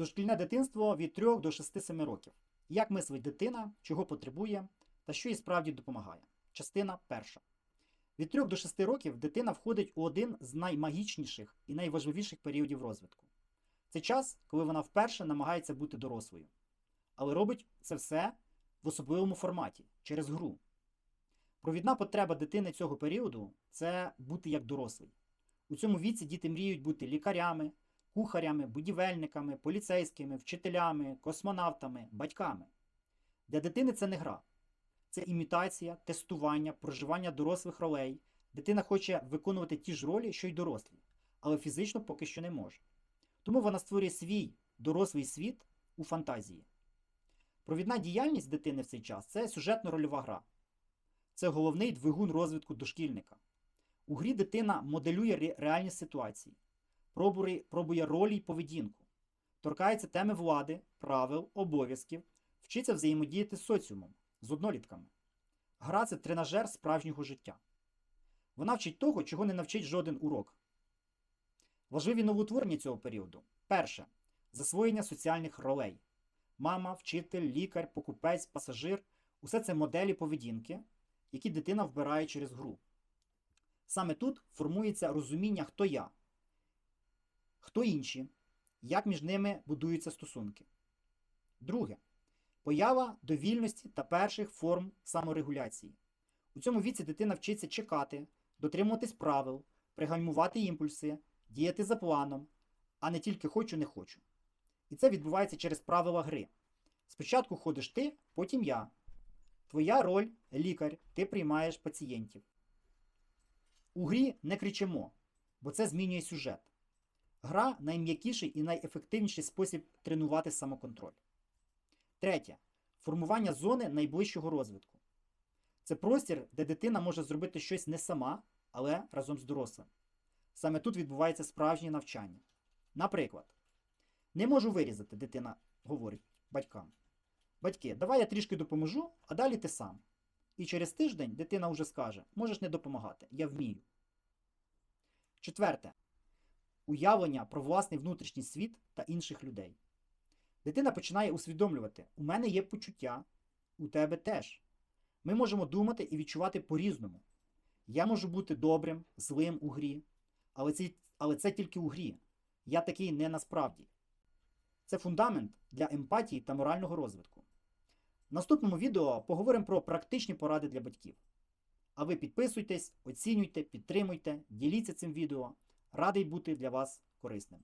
Дошкільне дитинство від 3 до 6-7 років. Як мислить дитина, чого потребує та що їй справді допомагає. Частина перша. Від 3 до 6 років дитина входить у один з наймагічніших і найважливіших періодів розвитку. Це час, коли вона вперше намагається бути дорослою. Але робить це все в особливому форматі через гру. Провідна потреба дитини цього періоду це бути як дорослий. У цьому віці діти мріють бути лікарями, кухарями, будівельниками, поліцейськими, вчителями, космонавтами, батьками. Для дитини це не гра. Це імітація, тестування, проживання дорослих ролей. Дитина хоче виконувати ті ж ролі, що й дорослі, але фізично поки що не може. Тому вона створює свій дорослий світ у фантазії. Провідна діяльність дитини в цей час це сюжетно-рольова гра. Це головний двигун розвитку дошкільника. У грі дитина моделює реальні ситуації, пробує, пробує ролі й поведінку, торкається теми влади, правил, обов'язків, вчиться взаємодіяти з соціумом, з однолітками. Гра це тренажер справжнього життя. Вона вчить того, чого не навчить жоден урок. Важливі новоутворення цього періоду. Перше засвоєння соціальних ролей. Мама, вчитель, лікар, покупець, пасажир усе це моделі поведінки, які дитина вбирає через гру. Саме тут формується розуміння, хто я, хто інші, як між ними будуються стосунки. Друге поява довільності та перших форм саморегуляції. У цьому віці дитина вчиться чекати, дотримуватись правил, пригальмувати імпульси, діяти за планом, а не тільки хочу, не хочу. І це відбувається через правила гри. Спочатку ходиш ти, потім я. Твоя роль лікар, ти приймаєш пацієнтів. У грі не кричимо, бо це змінює сюжет. Гра найм'якіший і найефективніший спосіб тренувати самоконтроль. Третє. Формування зони найближчого розвитку. Це простір, де дитина може зробити щось не сама, але разом з дорослим. Саме тут відбувається справжнє навчання. Наприклад, не можу вирізати, дитина говорить батькам. Батьки, давай я трішки допоможу, а далі ти сам. І через тиждень дитина вже скаже: можеш не допомагати, я вмію. Четверте. Уявлення про власний внутрішній світ та інших людей. Дитина починає усвідомлювати: у мене є почуття, у тебе теж. Ми можемо думати і відчувати по-різному. Я можу бути добрим, злим у грі, але це, але це тільки у грі. Я такий не насправді. Це фундамент для емпатії та морального розвитку. В наступному відео поговоримо про практичні поради для батьків. А ви підписуйтесь, оцінюйте, підтримуйте, діліться цим відео. Радий бути для вас корисним.